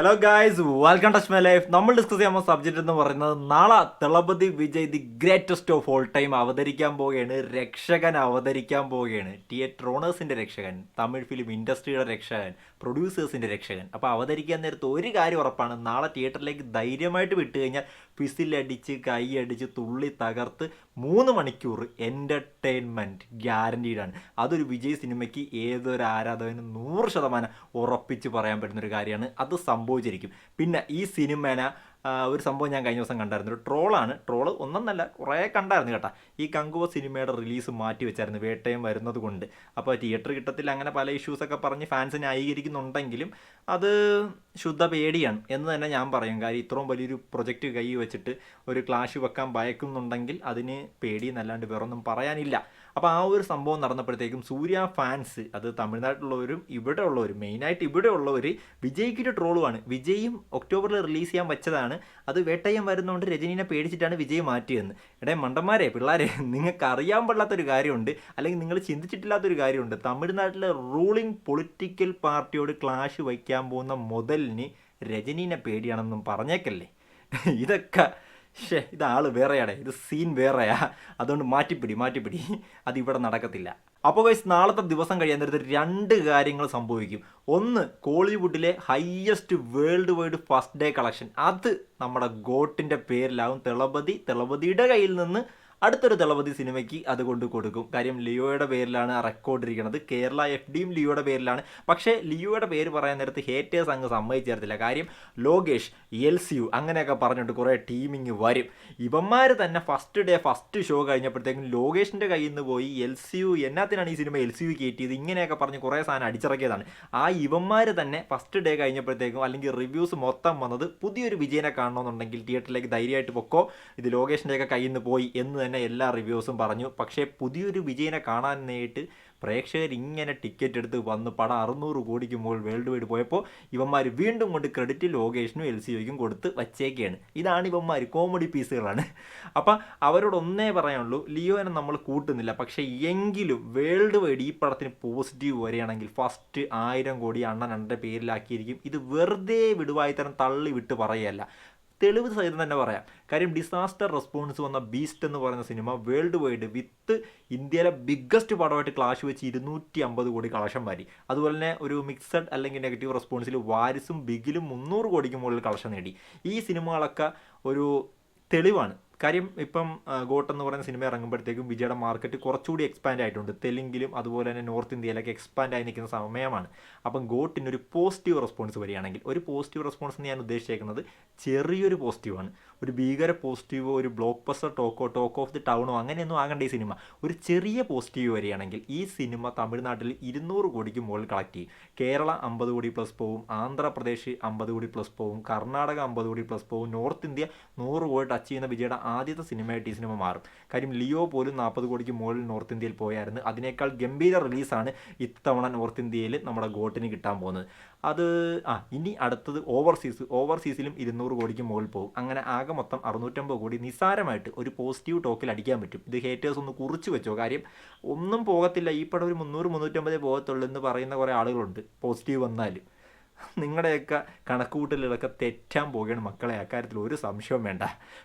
Hello guys welcome touch my life നമ്മൾ discuss ചെയ്യാൻ പോകുന്ന സബ്ജക്റ്റ് എന്ന് പറയുന്നത് നാളെ Thalapathy Vijay the greatest of all time അവതരിക്കാൻ പോവുകയാണ്. രക്ഷകൻ അവതരിക്കാൻ പോവുകയാണ്. തിയേറ്റർ ഓണേഴ്സിന്റെ രക്ഷകൻ തമിഴ് ഫിലിം ഇൻഡസ്ട്രിയുടെ രക്ഷകൻ പ്രൊഡ്യൂസേഴ്സിന്റെ രക്ഷകൻ. അപ്പോൾ അവതരിക്കാൻ നേരത്ത് ഒരു കാര്യം ഉറപ്പാണ്. നാളെ തിയേറ്ററിലേക്ക് ധൈര്യമായിട്ട് വിട്ട് കഴിഞ്ഞാൽ ഫിസിലടിച്ച് കൈയടിച്ച് തുള്ളി തകർത്ത് മൂന്ന് മണിക്കൂർ എന്റർടൈൻമെന്റ് ഗ്യാരണ്ടീഡാണ് അതൊരു വിജയ് സിനിമയ്ക്ക് ഏതൊരു ആരാധകനും നൂറ് ശതമാനം ഉറപ്പിച്ച് പറയാൻ പറ്റുന്നൊരു കാര്യമാണ്. അത് സംഭവിച്ചിരിക്കും. പിന്നെ ഈ സിനിമേന ഒരു സംഭവം ഞാൻ കഴിഞ്ഞ ദിവസം കണ്ടായിരുന്നു. ഒരു ട്രോളാണ്. ട്രോൾ ഒന്നൊന്നല്ല കുറേ കണ്ടായിരുന്നു കേട്ടോ. ഈ കങ്കുവ സിനിമയുടെ റിലീസ് മാറ്റി വെച്ചായിരുന്നു വേട്ടയം വരുന്നത് കൊണ്ട് അപ്പോൾ തിയേറ്റർ കിട്ടത്തിൽ അങ്ങനെ പല ഇഷ്യൂസൊക്കെ പറഞ്ഞ് ഫാൻസ് ന്യായീകരിക്കുന്നുണ്ടെങ്കിലും അത് ശുദ്ധ പേടിയാണ് എന്ന് തന്നെ ഞാൻ പറയും. കാര്യം ഇത്രയും വലിയൊരു പ്രൊജക്റ്റ് കൈ വെച്ചിട്ട് ഒരു ക്ലാഷ് വെക്കാൻ ഭയക്കുന്നുണ്ടെങ്കിൽ അതിന് പേടി എന്നല്ലാണ്ട് വേറൊന്നും പറയാനില്ല. അപ്പോൾ ആ ഒരു സംഭവം നടന്നപ്പോഴത്തേക്കും സൂര്യ ഫാൻസ് അത് തമിഴ്നാട്ടിലുള്ളവരും ഇവിടെ ഉള്ളവരും മെയിനായിട്ട് ഇവിടെ ഉള്ളവർ വിജയ്ക്കൊരു ട്രോളുമാണ് വിജയും ഒക്ടോബറിൽ റിലീസ് ചെയ്യാൻ വെച്ചതാണ്. അത് വേട്ടയം വരുന്നതുകൊണ്ട് രജനീനെ പേടിച്ചിട്ടാണ് വിജയ് മാറ്റിയതെന്ന് എടേ മണ്ടന്മാരെ പിള്ളേരെ നിങ്ങൾക്ക് അറിയാൻ പാടില്ലാത്തൊരു കാര്യമുണ്ട്. അല്ലെങ്കിൽ നിങ്ങൾ ചിന്തിച്ചിട്ടില്ലാത്തൊരു കാര്യമുണ്ട്. തമിഴ്നാട്ടിലെ റൂളിംഗ് പൊളിറ്റിക്കൽ പാർട്ടിയോട് ക്ലാഷ് വയ്ക്കാൻ പോകുന്ന മുതലിന് രജനീനെ പേടിയാണെന്നും പറഞ്ഞേക്കല്ലേ? ഇതൊക്കെ ഷേ ഇത് ആൾ വേറെയാടെ. ഇത് സീൻ വേറെയാ. അതുകൊണ്ട് മാറ്റിപ്പിടി മാറ്റിപ്പിടി. അതിവിടെ നടക്കത്തില്ല. അപ്പോൾ ഗൈസ് നാളത്തെ ദിവസം കഴിയാൻ നേരത്തെ രണ്ട് കാര്യങ്ങൾ സംഭവിക്കും. ഒന്ന് കോളിവുഡിലെ highest world wide first day collection അത് നമ്മുടെ ഗോട്ടിന്റെ പേരിലാവും. തിളപതി തിളപതിയുടെ കയ്യിൽ നിന്ന് അടുത്തൊരു ദളപതി സിനിമയ്ക്ക് അത് കൊണ്ട് കൊടുക്കും. കാര്യം ലിയോയുടെ പേരിലാണ് റെക്കോർഡ് ഇരിക്കുന്നത്. കേരള എഫ് ഡിയും ലിയോയുടെ പേരിലാണ്. പക്ഷേ ലിയോയുടെ പേര് പറയാൻ നേരത്ത് ഹേറ്റേഴ്സ് അങ്ങ് സമ്മതിച്ചേർത്തില്ല കാര്യം ലോകേഷ് എൽ സി യു അങ്ങനെയൊക്കെ പറഞ്ഞിട്ട് കുറേ ടീമിങ് വരും. ഇവന്മാർ തന്നെ ഫസ്റ്റ് ഡേ ഫസ്റ്റ് ഷോ കഴിഞ്ഞപ്പോഴത്തേക്കും ലോകേഷിന്റെ കയ്യിൽ നിന്ന് പോയി എൽ സി യു എന്നാത്തിനാണ് ഈ സിനിമ എൽ സി യു കയറ്റിയത്? ഇങ്ങനെയൊക്കെ പറഞ്ഞ് കുറേ സാധനം അടിച്ചിറക്കിയതാണ്. ആ ഇവന്മാർ തന്നെ ഫസ്റ്റ് ഡേ കഴിഞ്ഞപ്പോഴത്തേക്കും അല്ലെങ്കിൽ റിവ്യൂസ് മൊത്തം വന്നത് പുതിയൊരു വിജയനെ കാണണമെന്നുണ്ടെങ്കിൽ തിയേറ്ററിലേക്ക് ധൈര്യമായിട്ട് പൊക്കോ. ഇത് ലോകേഷിന്റെയൊക്കെ കയ്യിൽ നിന്ന് പോയി എന്ന് തന്നെ എല്ലാ റിവ്യൂസും പറഞ്ഞു. പക്ഷേ പുതിയൊരു വിജയനെ കാണാനായിട്ട് പ്രേക്ഷകർ ഇങ്ങനെ ടിക്കറ്റ് എടുത്ത് വന്ന് പടം അറുന്നൂറ് കോടിക്ക് മുകളിൽ വേൾഡ് വൈഡ് പോയപ്പോൾ ഇവന്മാർ വീണ്ടും കൊണ്ട് ക്രെഡിറ്റ് ലോകേഷിനും എൽ സി ഒക്കും കൊടുത്ത് വച്ചേക്കാണ്. ഇതാണ് ഇവന്മാർ കോമഡി പീസുകളാണ്. അപ്പം അവരോട് ഒന്നേ പറയാനുള്ളൂ ലിയോനെ നമ്മൾ കൂട്ടുന്നില്ല. പക്ഷേ എങ്കിലും വേൾഡ് വൈഡ് ഈ പടത്തിന് പോസിറ്റീവ് വരികയാണെങ്കിൽ ഫസ്റ്റ് ആയിരം കോടി അണ്ണൻ അണ്ണന്റെ പേരിലാക്കിയിരിക്കും. ഇത് വെറുതെ വിടുവായിത്തരം തള്ളി വിട്ട് പറയുകയല്ല. തെളിവ് സഹിതം തന്നെ പറയാം. കാര്യം ഡിസാസ്റ്റർ റെസ്പോൺസ് വന്ന ബീസ്റ്റ് എന്ന് പറയുന്ന സിനിമ വേൾഡ് വൈഡ് വിത്ത് ഇന്ത്യയിലെ ബിഗ്ഗസ്റ്റ് പടമായിട്ട് ക്ലാഷ് വെച്ച് ഇരുന്നൂറ്റി അമ്പത് കോടി കളക്ഷൻ വാരി. അതുപോലെ തന്നെ ഒരു മിക്സഡ് അല്ലെങ്കിൽ നെഗറ്റീവ് റെസ്പോൺസിൽ വാരിസും ബിഗിലും മുന്നൂറ് കോടിക്ക് മുകളിൽ കളക്ഷൻ നേടി. ഈ സിനിമകളൊക്കെ ഒരു തെളിവാണ്. കാര്യം ഇപ്പം ഗോട്ട് എന്ന് പറയുന്ന സിനിമ ഇറങ്ങുമ്പോഴത്തേക്കും വിജയുടെ മാർക്കറ്റ് കുറച്ചുകൂടി എക്സ്പാൻഡ് ആയിട്ടുണ്ട്. തെലുങ്കിലും അതുപോലെ തന്നെ നോർത്ത് ഇന്ത്യയിലൊക്കെ എക്സ്പാൻഡ് ആയി നിൽക്കുന്ന സമയമാണ്. അപ്പം ഗോട്ടിന് ഒരു പോസിറ്റീവ് റെസ്പോൺസ് വരികയാണെങ്കിൽ ഒരു പോസിറ്റീവ് റെസ്പോൺസ് എന്ന് ഞാൻ ഉദ്ദേശിച്ചേക്കുന്നത് ചെറിയൊരു പോസിറ്റീവാണ് ഒരു ഭീകര പോസിറ്റീവോ ഒരു ബ്ലോക്ക് ബസ്റ്റർ ടോക്കോ ടോക്ക് ഓഫ് ദി ടൗണോ അങ്ങനെയൊന്നും ആകേണ്ട ഈ സിനിമ. ഒരു ചെറിയ പോസിറ്റീവ് വരികയാണെങ്കിൽ ഈ സിനിമ തമിഴ്നാട്ടിൽ ഇരുന്നൂറ് കോടിക്ക് മുകളിൽ കളക്ട് ചെയ്യും. കേരള അമ്പത് കോടി പ്ലസ് പോവും ആന്ധ്രാപ്രദേശ് അമ്പത് കോടി പ്ലസ് പോവും കർണാടക അമ്പത് കോടി പ്ലസ് പോവും നോർത്ത് ഇന്ത്യ നൂറ് കോടി ടച്ച് ചെയ്യുന്ന വിജയുടെ ആദ്യത്തെ സിനിമയായിട്ട് ഈ സിനിമ മാറും. കാര്യം ലിയോ പോലും നാൽപ്പത് കോടിക്ക് മുകളിൽ നോർത്ത് ഇന്ത്യയിൽ പോയായിരുന്നു. അതിനേക്കാൾ ഗംഭീര റിലീസാണ് ഇത്തവണ നോർത്ത് ഇന്ത്യയിൽ നമ്മുടെ ഗോട്ടിന് കിട്ടാൻ പോകുന്നത്. അത് ആ ഇനി അടുത്തത് ഓവർസീസ് ഓവർസീസിലും ഇരുന്നൂറ് കോടിക്ക് മുകളിൽ പോകും. അങ്ങനെ ആകെ മൊത്തം അറുന്നൂറ്റമ്പത് കോടി നിസ്സാരമായിട്ട് ഒരു പോസിറ്റീവ് ടോക്കിൽ അടിക്കാൻ പറ്റും. ഇത് ഹേറ്റേഴ്സ് ഒന്ന് കുറിച്ച് വെച്ചോ? കാര്യം ഒന്നും പോകത്തില്ല. ഈ പടം ഒരു മുന്നൂറ് മുന്നൂറ്റമ്പതേ പോകത്തുള്ളൂ എന്ന് പറയുന്ന കുറേ ആളുകളുണ്ട്. പോസിറ്റീവ് വന്നാലും. നിങ്ങളുടെയൊക്കെ കണക്കുകൂട്ടലുകളൊക്കെ തെറ്റാൻ പോകുകയാണ് മക്കളെ. അക്കാര്യത്തിൽ ഒരു സംശയവും വേണ്ട.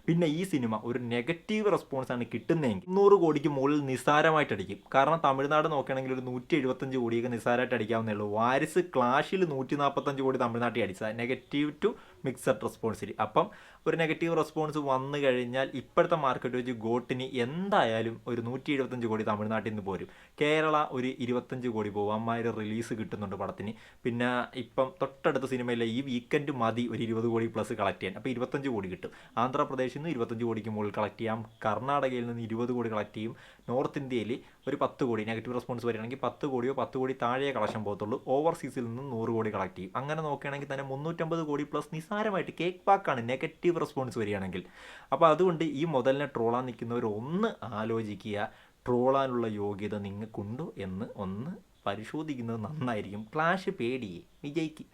പിന്നെ ഈ സിനിമ ഒരു നെഗറ്റീവ് റെസ്പോൺസ് ആണ് കിട്ടുന്നതെങ്കിൽ നൂറ് കോടിക്ക് മുകളിൽ നിസാരമായിട്ട് അടിക്കും. കാരണം തമിഴ്നാട് നോക്കുകയാണെങ്കിൽ ഒരു നൂറ്റി എഴുപത്തഞ്ച് കോടിയൊക്കെ നിസ്സാരമായിട്ട് അടിക്കാവുന്നേ ഉള്ളൂ. വാരിസ് ക്ലാഷിൽ നൂറ്റി നാൽപ്പത്തഞ്ച് കോടി തമിഴ്നാട്ടിൽ അടിച്ചത്. നെഗറ്റീവ് ടു മിക്സഡ് റെസ്പോൺസിൽ അപ്പം ഒരു നെഗറ്റീവ് റെസ്പോൺസ് വന്നു കഴിഞ്ഞാൽ ഇപ്പോഴത്തെ മാർക്കറ്റ് വെച്ച് ഗോട്ടിന് എന്തായാലും ഒരു നൂറ്റി എഴുപത്തഞ്ച് കോടി തമിഴ്നാട്ടിൽ നിന്ന് പോരും. കേരള ഒരു ഇരുപത്തഞ്ച് കോടി പോകും. അമ്മായിരം റിലീസ് കിട്ടുന്നുണ്ട് പടത്തിന്. പിന്നെ ഇപ്പം തൊട്ടടുത്ത സിനിമയിലെ ഈ വീക്കെൻഡ് മതി ഒരു ഇരുപത് കോടി പ്ലസ് കളക്ട് ചെയ്യാൻ. അപ്പോൾ ഇരുപത്തഞ്ച് കോടി കിട്ടും. ആന്ധ്രാപ്രദേശിൽ നിന്ന് ഇരുപത്തഞ്ച് കോടിക്ക് മുകളിൽ കളക്ട് ചെയ്യാം. കർണാടകയിൽ നിന്ന് ഇരുപത് കോടി കളക്ട് ചെയ്യും. നോർത്ത് ഇന്ത്യയിൽ ഒരു പത്ത് കോടി നെഗറ്റീവ് റെസ്പോൺസ് വരികയാണെങ്കിൽ പത്ത് കോടിയോ പത്ത് കോടി താഴെ കളക്ഷൻ പോകത്തുള്ളൂ. ഓവർസീസിൽ നിന്ന് നൂറ് കോടി കളക്ട് ചെയ്യും. അങ്ങനെ നോക്കുകയാണെങ്കിൽ തന്നെ മുന്നൂറ്റമ്പത് കോടി പ്ലസ് നിസാരമായിട്ട് കേക്ക് പാക്കാണ് നെഗറ്റീവ് റെസ്പോൺസ് വരികയാണെങ്കിൽ. അപ്പോൾ അതുകൊണ്ട് ഈ മുതലിനെ ട്രോളാൻ നിൽക്കുന്നവർ ഒന്ന് ആലോചിക്കുക. ട്രോളാനുള്ള യോഗ്യത നിങ്ങൾക്കുണ്ടോ എന്ന് ഒന്ന് പരിശോധിക്കുന്നത് നന്നായിരിക്കും. ക്ലാഷ് പേടിയെ വിജയിക്ക്.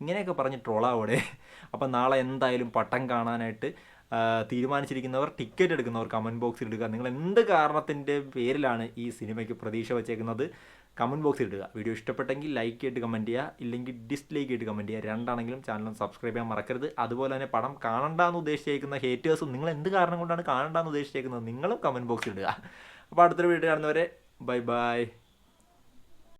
ഇങ്ങനെയൊക്കെ പറഞ്ഞ് ട്രോളാവോടെ. അപ്പം നാളെ എന്തായാലും പട്ടം കാണാനായിട്ട് തീരുമാനിച്ചിരിക്കുന്നവർ ടിക്കറ്റ് എടുക്കുന്നവർ കമന്റ് ബോക്സിൽ ഇടുക. നിങ്ങൾ എന്ത് കാരണത്തിന്റെ പേരിലാണ് ഈ സിനിമയ്ക്ക് പ്രതീക്ഷ വച്ചേക്കുന്നത്? കമന്റ് ബോക്സിൽ ഇടുക. വീഡിയോ ഇഷ്ടപ്പെട്ടെങ്കിൽ ലൈക്ക് ചെയ്തിട്ട് കമന്റ് ചെയ്യുക. ഇല്ലെങ്കിൽ ഡിസ്ലൈക്ക് ചെയ്തിട്ട് കമന്റ് ചെയ്യുക. രണ്ടാണെങ്കിലും ചാനൽ സബ്സ്ക്രൈബ് ചെയ്യാൻ മറക്കരുത്. അതുപോലെ തന്നെ പടം കാണണ്ടെന്ന് ഉദ്ദേശിച്ചേക്കുന്ന ഹേറ്റേഴ്സും നിങ്ങൾ എന്ത് കാരണം കൊണ്ടാണ് കാണണ്ടെന്ന് ഉദ്ദേശിച്ചേക്കുന്നത്? നിങ്ങളും കമന്റ് ബോക്സിൽ ഇടുക. അപ്പോൾ അടുത്തൊരു വീഡിയോ കാണുന്നവരെ ബൈ ബൈ